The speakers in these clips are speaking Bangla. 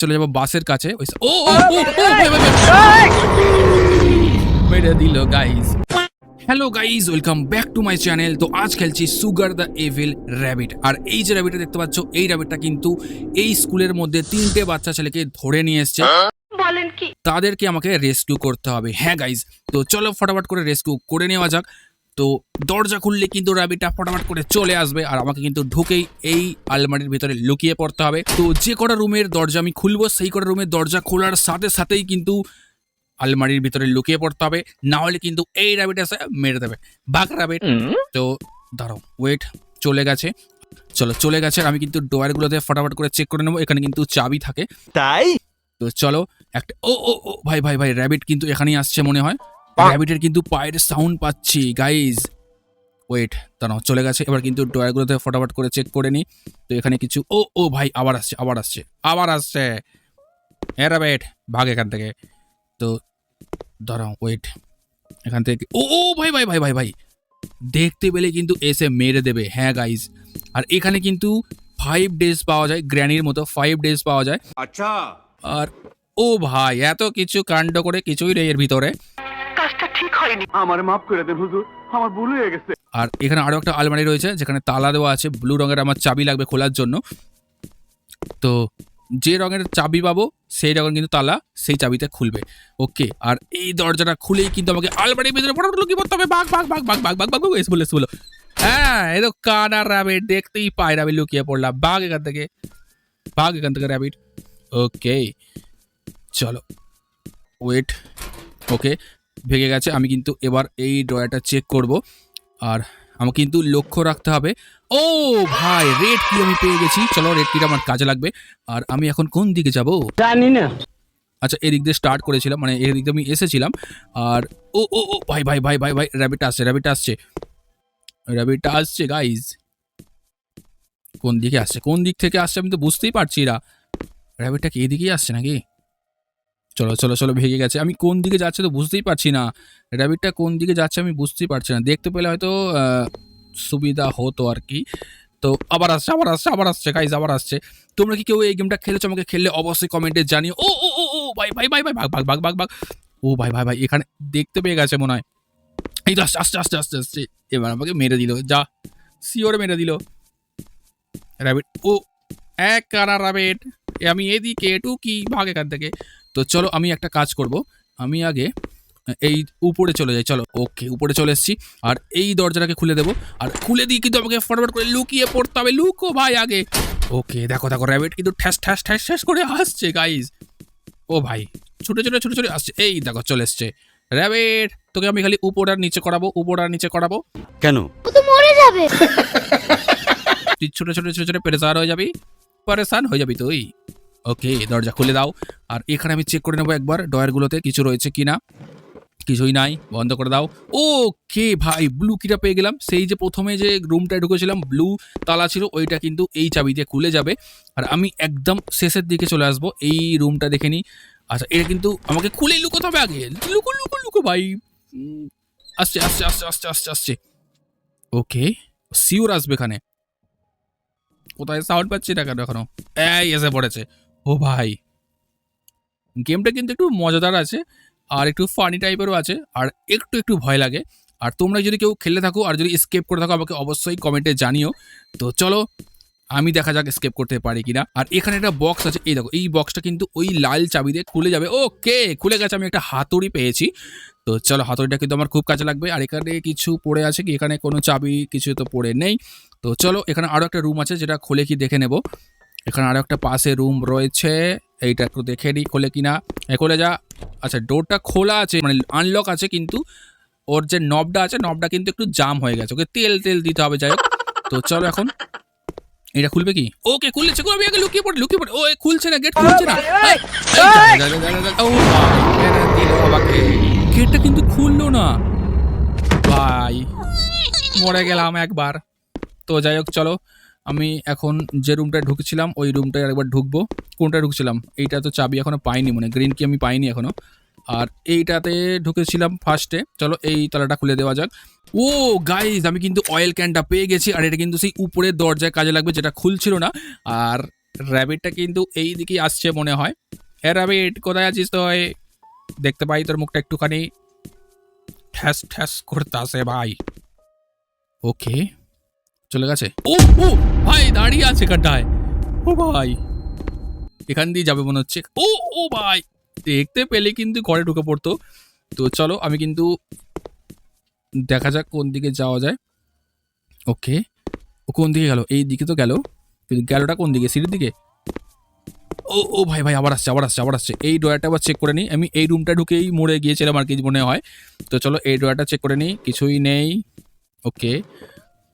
চলে যাব বাসের কাছে। ওই ও ও ও, ও, ভাই, ভাই, ভাই। মেরে দিল guys hello guys welcome back to my channel তো আজ খেলছি সুগার দ্য এভিল র্যাবিট আর এই যে র্যাবিটটা দেখতে পাচ্ছ এই র্যাবিটটা কিন্তু এই স্কুলের মধ্যে তিনটে বাচ্চা ছেলেকে ধরে নিয়ে এসছে। তাদেরকে আমাকে রেস্কিউ করতে হবে। হ্যাঁ গাইজ তো চলো ফটাফট করে রেস্কিউ করে নেওয়া যাক। তো দরজা খুললে কিন্তু র্যাবিটটা ফটাফট করে চলে আসবে আর আমাকে কিন্তু ঢুকেই এই আলমারির ভিতরে লুকিয়ে পড়তে হবে। তো যে কটা রুমের দরজা আমি খুলবো সেই কটা রুমের দরজা খোলার সাথে সাথেই কিন্তু আলমারির ভিতরে লুকিয়ে পড়তে হবে। না হলে কিন্তু এই র্যাবিট এসে মেরে দেবে। বাঘ র্যাবিট তো দাঁড়াও ওয়েট চলে গেছে। চলো চলে গেছে। আমি কিন্তু ডোয়ারগুলোতে ফটাফট করে চেক করে নেব। এখানে কিন্তু চাবি থাকে। তাই? তো চলো একটা ও ও ও ভাই ভাই ভাই র্যাবিট কিন্তু এখানেই আসছে মনে হয়। র্যাবিটের কিন্তু পায়ের সাউন্ড পাচ্ছি গাইজ ওয়েট দাঁড়াও চলে গেছে। এবার কিন্তু ডয়ারগুলোতে ফটাফট করে চেক করে নিই তো এখানে কিছু ও ও ভাই আবার আসছে আবার আসছে আবার আসছে। হ্যাঁ র্যাবিট ভাগ এখান থেকে। তো দাঁড়াও ওয়েট এখান থেকে ও ও ভাই ভাই ভাই ভাই ভাই। দেখতে পেলে কিন্তু এসে মেরে দেবে। হ্যাঁ গাইজ আর এখানে কিন্তু ফাইভ ডেজ পাওয়া যায় গ্র্যানির মতো ফাইভ ডেজ পাওয়া যায়। আচ্ছা। আর ও ভাই এত কিছু কাণ্ড করে কিছুই নেই এর ভিতরে। কাজটা ঠিক হয়নি। আমার মাফ করে দেন হুজুর আমার ভুল হয়ে গেছে। আর এখানে আরও একটা আলমারি রয়েছে যেখানে তালা দেওয়া আছে ব্লু রঙের আমার চাবি লাগবে খোলার জন্য। তো যে রঙের চাবি পাবো সেই রঙের কিন্তু তালা সেই চাবিতে খুলবে। ওকে আর এই দরজাটা খুলেই কিন্তু আমাকে আলমারির ভিতরে বড় লুকি পড়তে হবে। বাঘ বাঘ বাঘ বাঘ বাঘ বাঘ বাঘ এস বলে বলো। হ্যাঁ এ তো কানা র্যাবিট দেখতেই পায় র্যাবিট লুকিয়ে পড়লাম। বাঘ এখান থেকে বাঘ এখান থেকে র্যাবিট ওকে চলো ওয়েট ওকে ভেঙে গেছে আমি কিন্তু এবার এই ড্রয়ারটা চেক করব। আর আমাকে কিন্তু লক্ষ্য রাখতে হবে। ও ভাই রেড কি আমি পেয়ে গেছি। চলো রেড কিটা আমার কাজে লাগবে। আর আমি এখন কোন দিকে যাব? জানি না। আচ্ছা এদিক দিয়ে স্টার্ট করেছিলাম মানে এদিক দিয়ে আমি এসেছিলাম। আর ও ও ও ভাই ভাই ভাই ভাই ভাই র্যাবিটটা আসছে র্যাবিটটা আসছে। র্যাবিটটা আসছে গাইজ কোন দিকে আসছে? কোন দিক থেকে আসছে আমি তো বুঝতেই পারছি না। র্যাবিটটা কি এদিকেই আসছে নাকি? চলো চলো চলো, ভেঙে গেছে। আমি কোন দিকে যাচ্ছে তো বুঝতেই পারছি না। র্যাবিটটা কোন দিকে যাচ্ছে আমি বুঝতেই পারছি না। দেখতে পেলে হয়তো সুবিধা হতো আর কি। তো আবার আসছে আবার আসছে আবার আসছে গাইজ আবার আসছে। তোমরা কি কেউ এই গেমটা খেলেছো? আমাকে খেললে অবশ্যই কমেন্টে জানিও। ও ও ও ও, ভাই ভাই ভাই ভাই, ভাগ ভাগ ভাগ ভাগ ভাগ। ও, ভাই ভাই ভাই, এখানে দেখতে পেয়ে গেছে মনে হয়। এই তো আসছে আসছে আসছে আসছে আসছে। এবার আমাকে মেরে দিল। যা সিওরে মেরে দিল। র্যাবিট ও, এক কারা র্যাবিট আমি এদিকে এটু কি ভাগ এখান থেকে। তো চলো আমি একটা কাজ করব। আমি আগে এই উপরে চলে যাই চলো। ওকে উপরে চলে এসেছি। আর এই দরজাটাকে খুলে দেবো। আর খুলে দিয়ে কিন্তু আমাকে ফটাফট করে লুকিয়ে পড়তে হবে। লুকো ভাই আগে। ওকে দেখো দেখো র্যাবিট কিন্তু ঠ্যাস ঠ্যাস ঠ্যাস ঠ্যাস করে আসছে গাইজ ও ভাই ছুটে ছুটে ছুটে ছুটে আসছে। এই দেখো চলে এসছে। র্যাবিট তোকে আমি খালি উপর আর নিচে করাবো উপর আর নিচে করাবো। কেন? ও তো মরে যাবে। তুই ছোটো ছোটো ছোটো ছোটো পেরেসান হয়ে যাবি। পরেশান হয়ে যাবি তুই। ওকে, দরজা খুলে দাও। আর এখানে আমি চেক করে নেব একবার ডয়ারগুলোতে কিছু রয়েছে কি না কিছুই নাই, বন্ধ করে দাও। ওকে ভাই ব্লু কিটা পেয়ে গেলাম। সেই যে প্রথমে যে রুমটায় ঢুকেছিলাম ব্লু তালা ছিল, ওইটা কিন্তু এই চাবি দিয়ে খুলে যাবে। আর আমি একদম শেষের দিকে চলে আসব, এই রুমটা দেখে নিই আচ্ছা এটা কিন্তু আমাকে খুলেই লুকোতে হবে আগে। লুকো লুকো লুকো ভাই। আসছে আসছে আসছে আসছে আসছে আসছে। ওকে সিওর আসবে এখানে। কোথায় সাউন্ড পাচ্ছি না কেন এখনও? এই এসে পড়েছে। ও ভাই। গেমটা কিন্তু একটু মজাদার আছে, আর একটু ফানি টাইপেরও আছে, আর একটু একটু ভয় লাগে। আর তোমরা যদি কেউ খেলে থাকো আর যদি স্কেপ করে থাকো, আমাকে অবশ্যই কমেন্টে জানিও। তো চলো, আমি দেখা যাক স্কেপ করতে পারি কিনা। আর এখানে একটা বক্স আছে, এই দেখো, এই বক্সটা কিন্তু ওই লাল চাবি দিয়ে খুলে যাবে। ওকে, খুলে গেছে, আমি একটা হাতুড়ি পেয়েছি। তো চলো, হাতুড়িটা কিন্তু আমার খুব কাজে লাগবে। আর এখানে কিছু পড়ে আছে কি? এখানে কোনো চাবি কিছু তো পড়ে নেই। তো চলো, এখানে আরও একটা রুম আছে, যেটা খুলে কি দেখে নেব। এখানে আরও একটা পাশে রুম রয়েছে। এইটা একটু দেখে নিই খোলে কিনা এ খোলে যা। আচ্ছা ডোরটা খোলা আছে মানে আনলক আছে কিন্তু। ওর যে নবটা আছে নবটা কিন্তু একটু জাম হয়ে গেছে। ওকে তেল তেল দিতে হবে যাই হোক। তো চলো এখন। এটা খুলবে কি? ওকে খুলেছে আমি আগে লুকিয়ে পড়ে লুকিয়ে পড়ে। ও খুলছে না গেট খুলছে না। গেটটা কিন্তু খুললো না। ভাই মরে গেলাম একবার। তো যাই হোক চলো। আমি এখন যে রুমটায় ঢুকেছিলাম, ওই রুমটায় একবার ঢুকবো। কোনটায় ঢুকছিলাম? এইটা তো চাবি এখনও পাইনি মানে গ্রিন কি আমি পাইনি এখনও। আর এইটাতে ঢুকেছিলাম ফার্স্টে চলো এই তালাটা খুলে দেওয়া যাক। ও গাইজ আমি কিন্তু অয়েল ক্যানটা পেয়ে গেছি। আর এটা কিন্তু সেই উপরের দরজায় কাজে লাগবে, যেটা খুলছিল না। আর র্যাবিটটা কিন্তু এই দিকেই আসছে মনে হয়। হ্যাঁ র্যাবিট কোথায় আছিস তো দেখতে পাই তোর মুখটা একটুখানি। ঠ্যাস ঠ্যাস করতে আসে ভাই। ওকে চলে গেছে? ও ও, ভাই, দাঁড়িয়ে আছে কাটায় ও ভাই, এখান দিয়ে যাবে মনে হচ্ছে। ও ও ভাই, দেখতে পেলে কিন্তু ঘরে ঢুকে পড়তো। তো চলো, আমি কিন্তু দেখা যাক কোন দিকে যাওয়া যায়। ওকে, ও কোন দিকে গেল? এই দিকে তো গেল। কিন্তু গেলটা কোন দিকে? সিঁড়ির দিকে? ও ও ভাই ভাই, আবার আসছে আবার আসছে আবার আসছে। এই ড্রয়ারটা আবার চেক করে নিই। আমি এই রুমটা ঢুকেই মরে গিয়েছিলাম আর কি মনে হয়। তো চলো, এই ড্রয়ারটা চেক করে নিই। কিছুই নেই। ওকে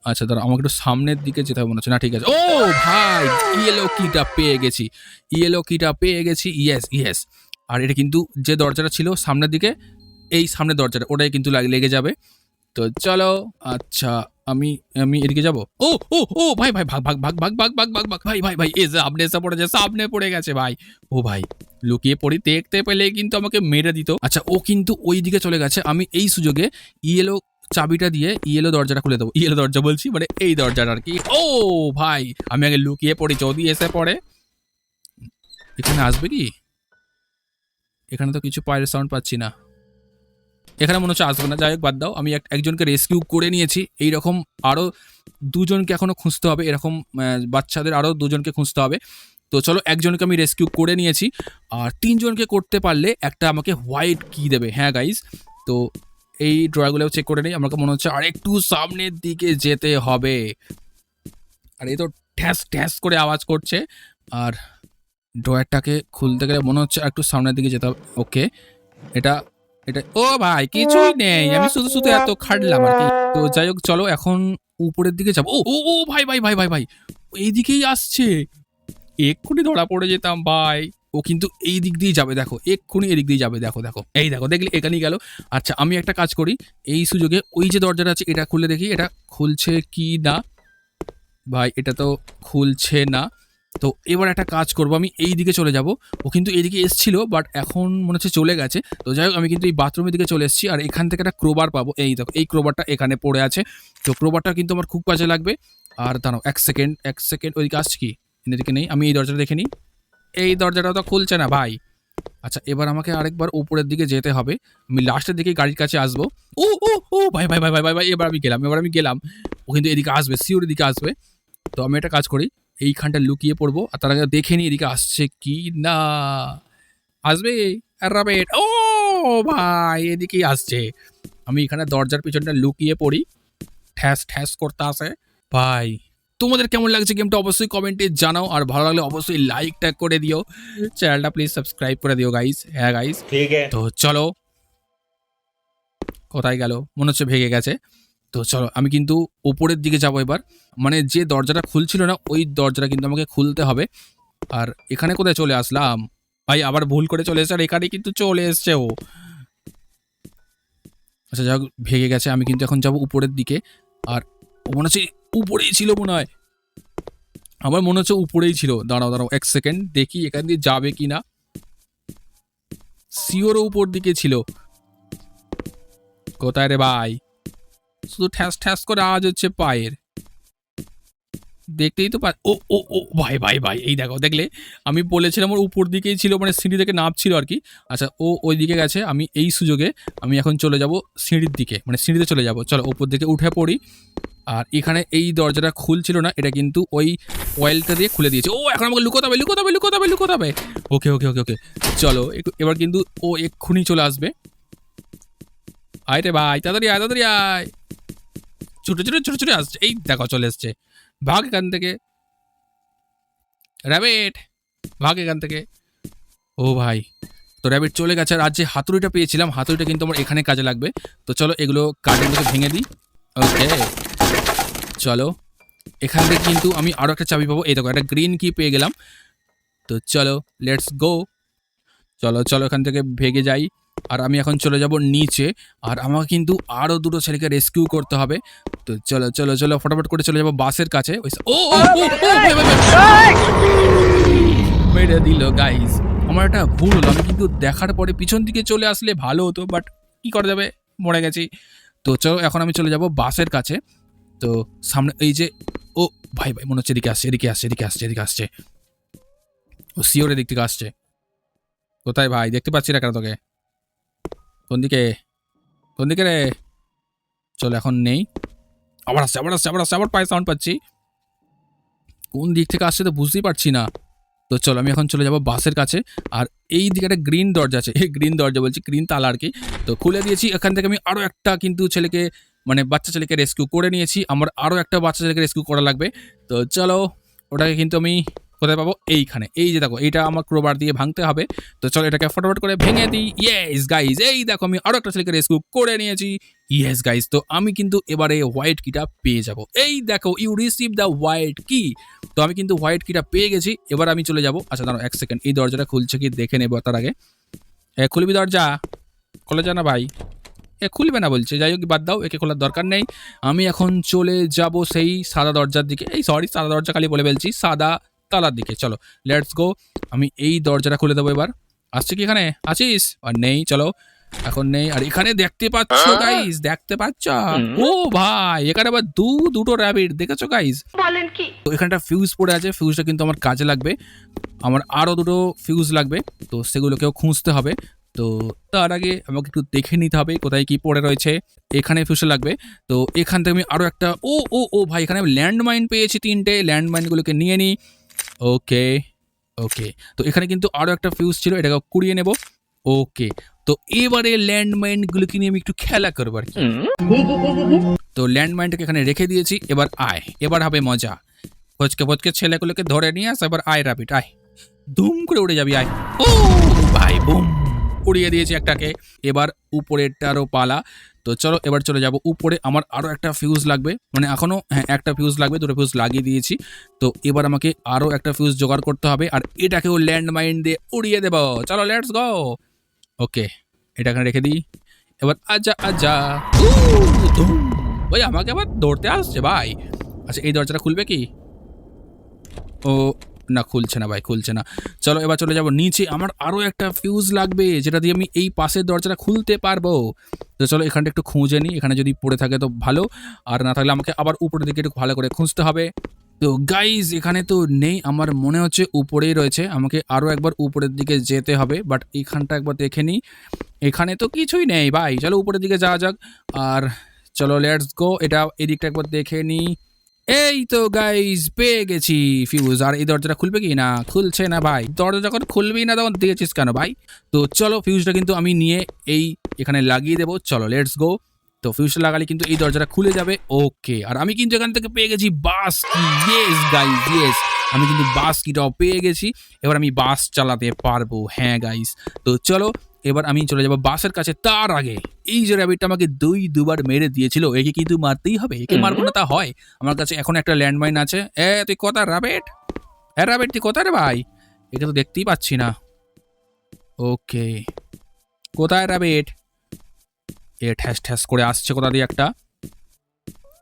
আচ্ছা দাঁড়া আমাকে একটু সামনের দিকে যেতে হবে মনে হচ্ছে। না, ঠিক আছে। ও, ভাই ইয়েলো কিটা পেয়ে গেছি। ইয়েলো কিটা পেয়ে গেছি ইয়েস ইয়েস আর এটা কিন্তু যে দরজাটা ছিল সামনের দিকে, এই সামনের দরজাটা, ওটাই কিন্তু লাগ- যাবে। তো চলো আচ্ছা আমি আমি এদিকে যাব? ও ও ও, ভাই ভাই, ভাগ ভাগ ভাগ ভাগ ভাগ ভাগ ভাগ ভাগ, ভাই ভাই ভাই, এ সামনে এসে পড়েছে, সামনে পড়ে গেছে, ভাই। ও, ভাই, লুকিয়ে পড়ি, দেখতে পেলে কিন্তু আমাকে মেরে দিত। আচ্ছা ও কিন্তু ওই দিকে চলে গেছে। আমি এই সুযোগে ইয়েলো চাবিটা দিয়ে ইয়েলো দরজাটা খুলে দেবো। ইয়েলো দরজা বলছি মানে এই দরজাটা আর কি। ও ভাই, আমি আগে লুকিয়ে পড়ি, যদি এসে পড়ে। এখানে আসবে কি? এখানে তো কিছু পায়ের সাউন্ড পাচ্ছি না। এখানে মনে হচ্ছে আসবে না। যাই হোক, বাদ দাও। আমি এক- একজনকে রেস্কিউ করে নিয়েছি। এই রকম আরও দুজনকে এখনও খুঁজতে হবে। এরকম বাচ্চাদের আরও দুজনকে খুঁজতে হবে। তো চলো, একজনকে আমি রেস্কিউ করে নিয়েছি। আর তিনজনকে করতে পারলে একটা আমাকে হোয়াইট কি দেবে। হ্যাঁ গাইজ তো এই ড্রয়ারগুলো চেক করে নিই। আমাকে মনে হচ্ছে আর একটু সামনের দিকে যেতে হবে। আর এই তো ঠ্যাস ঠ্যাস করে আওয়াজ করছে। আর ড্রয়ারটাকে খুলতে গেলে মনে হচ্ছে একটু সামনের দিকে যেতে হবে। ওকে এটা এটা ও ভাই কিছুই নেই। আমি শুধু শুধু এত খাটলাম আর কি। তো যাই হোক চলো এখন উপরের দিকে যাব। ও ও ও ভাই ভাই ভাই ভাই ভাই এইদিকেই আসছে। এক্ষুনি ধরা পড়ে যেতাম ভাই। ও কিন্তু এই দিক দিয়ে যাবে, দেখো, এক্ষুনি এদিক দিয়ে যাবে, দেখো দেখো, এই দেখো, দেখলে এখানেই গেল। আচ্ছা আমি একটা কাজ করি, এই সুযোগে ওই যে দরজাটা আছে, এটা খুলে দেখি, এটা খুলছে কি না? ভাই, এটা তো খুলছে না। তো এবার একটা কাজ করব, আমি এই দিকে চলে যাব। ও কিন্তু এইদিকে এসছিল বাট এখন মনে হচ্ছে চলে গেছে। তো যাই হোক, আমি কিন্তু এই বাথরুমের দিকে চলে এসেছি, আর এখান থেকে একটা ক্রোবার পাবো। এই দেখো, এই ক্রোবারটা এখানে পড়ে আছে। তো ক্রোবারটা কিন্তু আমার খুব কাজে লাগবে। আর দাঁড়াও, এক সেকেন্ড এক সেকেন্ড ওইদিকে আসছে কি? এদিকে নেই, আমি এই দরজাটা দেখে নিই। এই দরজাটা তো খুলছে না, ভাই। আচ্ছা এবার আমাকে আরেকবার উপরের দিকে যেতে হবে। আমি লাস্টের দিকে গাড়ির কাছে আসব। ও ও ও ভাই ভাই ভাই ভাই ভাই ভাই এবার আমি গেলাম, এবার আমি গেলাম। ও কিন্তু এদিকে আসবে সিওর এদিকে আসবে। তো আমি একটা কাজ করি, এইখানটা লুকিয়ে পড়ব, আর তার আগে দেখে নিই এদিকে আসছে কি না। আসবে রাবেট ও, ভাই, এদিকেই আসছে। আমি এখানে দরজার পিছনটা লুকিয়ে পড়ি। ঠ্যাস ঠ্যাস করতে আসে। ভাই তোমাদের কেমন লাগছে গেমটা অবশ্যই কমেন্টে জানাও। আর ভালো লাগলে অবশ্যই লাইক ট্যাগ করে দিও। চ্যানেলটা প্লিজ সাবস্ক্রাইব করে দিও গাইস হ্যাঁ গাইস ঠিক আছে। তো চলো। কোথায় গেল? মনে হচ্ছে ভেঙে গেছে। তো চলো আমি কিন্তু উপরের দিকে যাব এবার। মানে যে দরজাটা খুলছিল না ওই দরজাটা কিন্তু আমাকে খুলতে হবে। আর এখানে কোথায় চলে আসলাম? ভাই আবার ভুল করে চলে এসেছে। আর এখানে কিন্তু চলে এসছে ও। আচ্ছা যাক ভেঙে গেছে। আমি কিন্তু এখন যাব উপরের দিকে। আর মনে হচ্ছে উপরেই ছিল মনে হয়। আমার মনে হচ্ছে উপরেই ছিল। দাঁড়াও দাঁড়াও, এক সেকেন্ড দেখি এখান দিয়ে যাবে কি না সিওর উপর দিকে ছিল। কোথায় রে ভাই? শুধু ঠ্যাস ঠ্যাস করে আওয়াজ হচ্ছে পায়ের। দেখতেই তো ও ও ও, ভাই ভাই ভাই, এই দেখো, দেখলে? আমি বলেছিলাম ওর উপর দিকেই ছিল মানে সিঁড়ি থেকে নামছিল আর কি। আচ্ছা ও ওই দিকে গেছে, আমি এই সুযোগে আমি এখন চলে যাব সিঁড়ির দিকে মানে সিঁড়িতে চলে যাব। চলো উপর দিকে উঠে পড়ি। আর এখানে এই দরজাটা খুলছিল না, এটা কিন্তু ওই অয়েলটা দিয়ে খুলে দিয়েছে। ও, এখন আমাকে লুকোতে হবে লুকোতে হবে লুকোতে হবে লুকোতে হবে। ওকে ওকে ওকে ওকে। চলো এবার কিন্তু ও এক্ষুনি চলে আসবে। আয় রে ভাই, তাড়াতাড়ি আয় তাড়াতাড়ি আয়। ছুটে ছুটে ছুটে ছুটে আসছে। এই দেখো, চলে এসছে। ভাগ এখান থেকে। র্যাবিট ভাগ এখান থেকে। ও ভাই, তো র্যাবিট চলে গেছে। আর আজ যে হাতুড়িটা পেয়েছিলাম, হাতুড়িটা কিন্তু আমার এখানে কাজে লাগবে। তো চলো, এগুলো কার্ডেনগুলোকে ভেঙে দিই। ওকে চলো, এখান থেকে কিন্তু আমি আরও একটা চাবি পাবো। এই দেখো, একটা গ্রিন কি পেয়ে গেলাম। তো চলো লেটস গো চলো চলো, এখান থেকে ভেগে যাই। আর আমি এখন চলে যাব নিচে। আর আমাকে কিন্তু আরও দুটো ছেলেকে রেস্কিউ করতে হবে। তো চলো চলো চলো, ফটাফট করে চলে যাব বাসের কাছে। মেরে দিল গাইজ আমার একটা ভুল হলো। আমি কিন্তু দেখার পরে পিছন দিকে চলে আসলে ভালো হতো বাট কি করা যাবে? মরে গেছি। তো চলো, এখন আমি চলে যাব বাসের কাছে। তো সামনে এই যে, ও, ভাই ভাই, মনে হচ্ছে এদিকে আসছে এদিকে আসছে এদিকে আসছে এদিকে আসছে। ও সিওরের এদিক থেকে আসছে। কোথায় ভাই? দেখতে পাচ্ছি না কেন তোকে? কোন দিকে? কোন দিকে রে? চলো, এখন নেই। আবার আসছে আবার আসছে আবার আসছে, আবার পায়ে সাউন্ড পাচ্ছি। কোন দিক থেকে আসছে তো বুঝতেই পারছি না। তো চলো, আমি এখন চলে যাব বাসের কাছে। আর এই দিকে একটা গ্রিন দরজা আছে। এই গ্রিন দরজা বলছি গ্রিন তালা আর কি। তো খুলে দিয়েছি। এখান থেকে আমি আরও একটা কিন্তু ছেলেকে মানে বাচ্চা ছেলেকে রেস্কিউ করে নিয়েছি। আমার আরও একটা বাচ্চা ছেলেকে রেস্কিউ করা লাগবে। তো চলো, ওটাকে কিন্তু আমি কোথায় পাবো? এইখানে। এই যে দেখো এইটা আমার ক্রোবার দিয়ে ভাঙতে হবে। তো চলো এটাকে ফটাফট করে ভেঙে দিই। ইয়েস গাইজ এই দেখো, আমি আরও একটা ছেলেকে রেস্কিউ করে নিয়েছি। ইয়েস গাইজ তো আমি কিন্তু এবারে হোয়াইট কিটা পেয়ে যাব। এই দেখো ইউ রিসিভ দ্য হোয়াইট কি তো আমি কিন্তু হোয়াইট কিটা পেয়ে গেছি। এবার আমি চলে যাব। আচ্ছা দাঁড়ো এক সেকেন্ড এই দরজাটা খুলছে কি? দেখে নেব তার আগে। এ, খুলবি দরজা? খোলা যা না ভাই? এ খুলবে না বলছে। যাই হোক বাদ দাও একে খোলার দরকার নেই। আমি এখন চলে যাব সেই সাদা দরজার দিকে। এই সরি সাদা দরজা খালি বলে ফেলছি সাদা তালার দিকে। চলো লেটস গো আমি এই দরজাটা খুলে দেবো এবার। আসছে কি এখানে? আছিস? আর নেই চলো। এখন নেই। আর এখানে দেখতে পাচ্ছ গাইস দেখতে পাচ্ছ? ও ভাই এখানে আবার দু দুটো র্যাবিট দেখেছ গাইস বলেন কি? তো এখানটা ফিউজ পড়ে আছে। ফিউজটা কিন্তু আমার কাজে লাগবে। আমার আরও দুটো ফিউজ লাগবে। তো সেগুলোকেও খুঁজতে হবে। তো তার আগে আমাকে একটু দেখে নিতে হবে কোথায় কি পড়ে রয়েছে, এখানে ফিউজটা লাগবে। তো এখান থেকে আমি আরও একটা, ও ও ও ভাই, এখানে আমি ল্যান্ডমাইন পেয়েছি তিনটে ল্যান্ডমাইনগুলোকে নিয়ে নিই। ওকে ওকে তো এখানে কিন্তু আরও একটা ফিউজ ছিল, এটাকে কুড়িয়ে নেব। ওকে তো এবারে ল্যান্ডমাইনগুলোকে নিয়ে আমি একটু খেলা করব আর কি। তো ল্যান্ডমাইনটাকে এখানে রেখে দিয়েছি, এবার আয়, এবার হবে মজা। ফচকে ফচকে ছেলেগুলোকে ধরে নিয়ে আস, এবার আয়, রাবিট, আয়। ধুম করে উড়ে যাবি, আয়। ও, ভাই বুম উড়িয়ে দিয়েছি একটাকে। এবার উপরেরটারও পালা। তো চলো এবার চলে যাব উপরে। আমার আরও একটা ফিউজ লাগবে। মানে এখনও হ্যাঁ একটা ফিউজ লাগবে, দুটো ফিউজ লাগিয়ে দিয়েছি। তো এবার আমাকে আরও একটা ফিউজ জোগাড় করতে হবে। আর এটাকেও ল্যান্ড মাইন দিয়ে উড়িয়ে দেবো। চলো লেটস গো ওকে এটা এখানে রেখে দিই। এবার আজা আজা! ধুম। আমাকে আবার দৌড়তে আসছে, ভাই। আচ্ছা এই দরজাটা খুলবে কি? ও না খুলছে না ভাই, খুলছে না। চলো এবার চলে যাব নিচে। আমার আরও একটা ফিউজ লাগবে, যেটা দিয়ে আমি এই পাশের দরজাটা খুলতে পারব। তো চলো এখানটা একটু খুঁজে নিই, এখানে যদি পড়ে থাকে তো ভালো। আর না থাকলে আমাকে আবার উপরের দিকে একটু ভালো করে খুঁজতে হবে। তো গাইজ এখানে তো নেই, আমার মনে হচ্ছে উপরেই রয়েছে। আমাকে আরও একবার উপরের দিকে যেতে হবে বাট এখানটা একবার দেখে নিই। এখানে তো কিছুই নেই ভাই। চলো উপরের দিকে যাওয়া যাক। আর চলো লেটস গো এটা এদিকটা একবার দেখে নিই। এই তো গাইজ পেয়ে গেছি ফিউজ আর এই দরজাটা খুলবে কি? না, খুলছে না ভাই। দরজা যখন খুলবেই না, তখন দিয়েছিস কেন ভাই? তো চলো ফিউজটা কিন্তু আমি নিয়ে এই এখানে লাগিয়ে দেবো। চলো লেটস গো তো ফিউজটা লাগালে কিন্তু এই দরজাটা খুলে যাবে। ওকে আর আমি কিন্তু এখান থেকে পেয়ে গেছি বাস কি ইয়েস গাইজ ইয়েস আমি কিন্তু বাস কিটাও পেয়ে গেছি। এবার আমি বাস চালাতে পারব। হ্যাঁ গাইজ তো চলো এবার আমি চলে যাব বাসের কাছে তার আগে। এই যে র্যাবিটটা আমাকে দুই দুবার মেরে দিয়েছিল একে কিন্তু মারতেই হবে একে মারবো না তা হয়। আমার কাছে এখন একটা ল্যান্ডমাইন আছে। এ তুই কোথায় র্যাবিট হ্যাঁ র্যাবিট তুই কোথায় রে ভাই? একে তো দেখতেই পাচ্ছি না। ওকে কোথায় র্যাবিট এ ঠ্যাস ঠ্যাস করে আসছে কোথা দিয়ে একটা?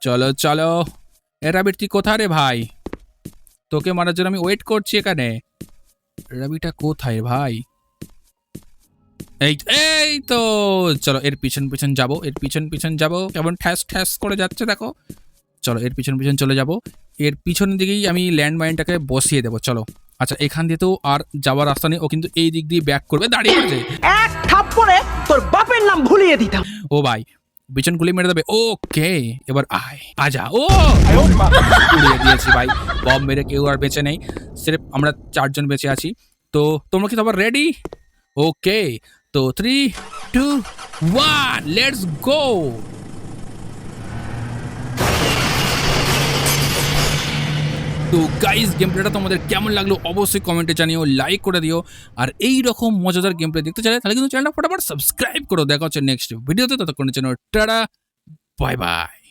চলো চলো। এ র্যাবিট তুই কোথায় রে ভাই? তোকে মারার জন্য আমি ওয়েট করছি এখানে। র্যাবিটা কোথায় ভাই? এই এই তো চলো এর পিছন পিছন যাব এর পিছন পিছন যাব কেমন ঠ্যাস ঠ্যাস করে যাচ্ছে দেখো। চলো এর পিছন পিছন চলে যাব এর পিছন দিকেই আমি ল্যান্ড মাইনটাকে বসিয়ে দেবো চলো। আচ্ছা এখান দিয়ে তো আর যাওয়ার রাস্তা নেই ও কিন্তু এই দিক দিয়ে ব্যাক করবে দাঁড়িয়ে আছে। এক থাপ্পড়ে তোর বাপের নাম ভুলিয়ে দিতাম। ও ভাই পিছন গুলি মেরে দেবে ওকে এবার আয় আজা ও! উড়িয়ে দিয়েছি ভাই বম মেরে কেউ আর বেঁচে নেই সির্ফ আমরা চারজন বেঁচে আছি। তো তোমরা কি আবার রেডি ওকে তো three two one let's go তো গাইস গেম প্লেটা তোমাদের কেমন লাগল অবশ্যই কমেন্টে জানিও লাইক করে দিও। আর এই রকম মজাদার গেম প্লে দেখতে চাইলে তাহলে কিন্তু চ্যানেলটা ফটাফট সাবস্ক্রাইব করো। দেখা হচ্ছে নেক্সট ভিডিওতে ততক্ষণের জন্য টাটা বাই বাই